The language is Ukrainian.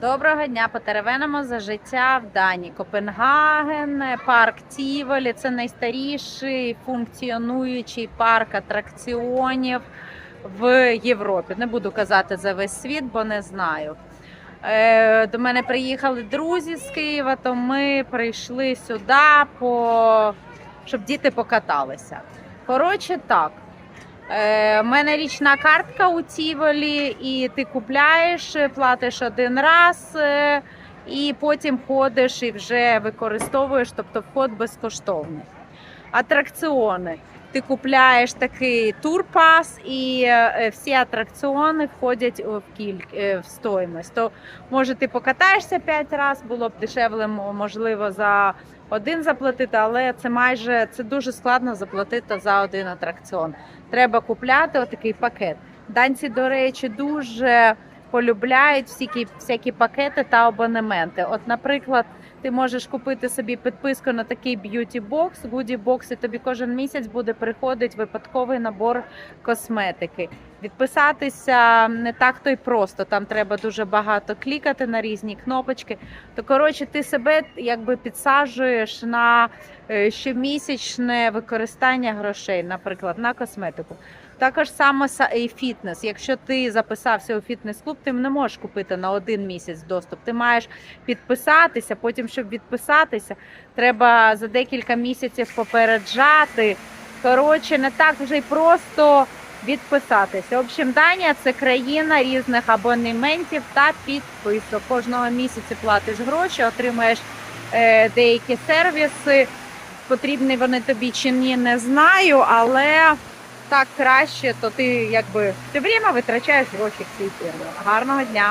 Доброго дня! Потеревенимо за життя в Данії. Копенгаген, парк Тіволі. Це найстаріший функціонуючий парк атракціонів в Європі. Не буду казати за весь світ, бо не знаю. Е, До мене приїхали друзі з Києва, то ми прийшли сюди, по... щоб діти покаталися. Коротше, так. Е, мене річна картка у Тіволі, і ти купляєш, платиш один раз, е, і потім ходиш і вже використовуєш, тобто вход безкоштовний. Атракціони. Ти купляєш такий турпас, і е, всі атракціони входять в кіль... в стоїмость. То може ти покатаєшся 5 разів, було б дешевле, можливо, за один заплатити, але це майже це дуже складно заплатити за один атракціон. Треба купляти отакий пакет. Данці, до речі, дуже полюбляють всякі, всякі пакети та абонементи. От, наприклад, ти можеш купити собі підписку на такий б'юті бокс, гуді бокс, і тобі кожен місяць буде приходити випадковий набор косметики. Відписатися не так то й просто. Там треба дуже багато клікати на різні кнопочки. То коротше, ти себе якби підсаджуєш на е, щомісячне використання грошей, наприклад, на косметику. Також саме і фітнес. Якщо ти записався у фітнес-клуб, ти не можеш купити на один місяць доступ. Ти маєш підписатися. Потім, щоб відписатися, треба за декілька місяців попереджати. Коротше, не так вже й просто відписатися. В общем, Данія це країна різних абонементів та підписок. Кожного місяця платиш гроші, отримаєш е, деякі сервіси. Потрібні вони тобі чи ні, не знаю, але так краще, то ти якби все время витрачаєш гроші в цій фірмі. Гарного дня!